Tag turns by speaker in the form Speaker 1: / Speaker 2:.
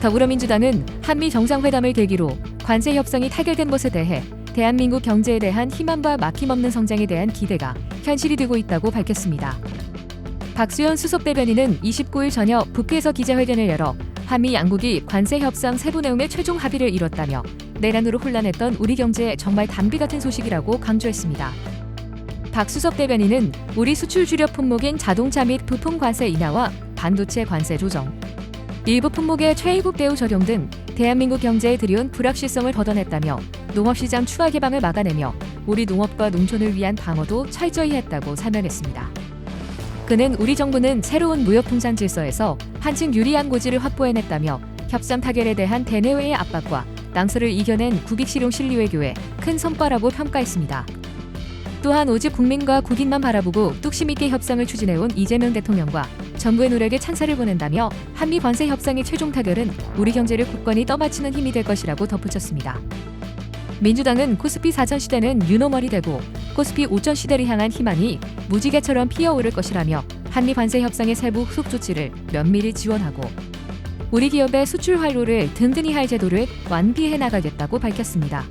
Speaker 1: 더불어민주당은 한미 정상회담을 계기로 관세 협상이 타결된 것에 대해 대한민국 경제에 대한 희망과 막힘없는 성장에 대한 기대가 현실이 되고 있다고 밝혔습니다. 박수현 수석 대변인은 29일 저녁 북회에서 기자회견을 열어 한미 양국이 관세 협상 세부 내용의 최종 합의를 이뤘다며 내란으로 혼란했던 우리 경제에 정말 단비 같은 소식이라고 강조했습니다. 박 수석 대변인은 우리 수출 주력 품목인 자동차 및 부품 관세 인하와 반도체 관세 조정, 일부 품목의 최일국 대우 적용 등 대한민국 경제에 들여온 불확실성을 걷어냈다며 농업시장 추가 개방을 막아내며 우리 농업과 농촌을 위한 방어도 철저히 했다고 설명했습니다. 그는 우리 정부는 새로운 무역통상 질서에서 한층 유리한 고지를 확보해냈다며 협상 타결에 대한 대내외의 압박과 낭설을 이겨낸 국익 실용 실리외교에 큰 성과라고 평가했습니다. 또한 오직 국민과 국익만 바라보고 뚝심 있게 협상을 추진해온 이재명 대통령과 정부의 노력에 찬사를 보낸다며 한미 관세 협상의 최종 타결은 우리 경제를 굳건히 떠받치는 힘이 될 것이라고 덧붙였습니다. 민주당은 코스피 4천 시대는 유노멀이 되고 코스피 5천 시대를 향한 희망이 무지개처럼 피어오를 것이라며 한미 관세 협상의 세부 후속 조치를 면밀히 지원하고 우리 기업의 수출 활로를 든든히 할 제도를 완비해 나가겠다고 밝혔습니다.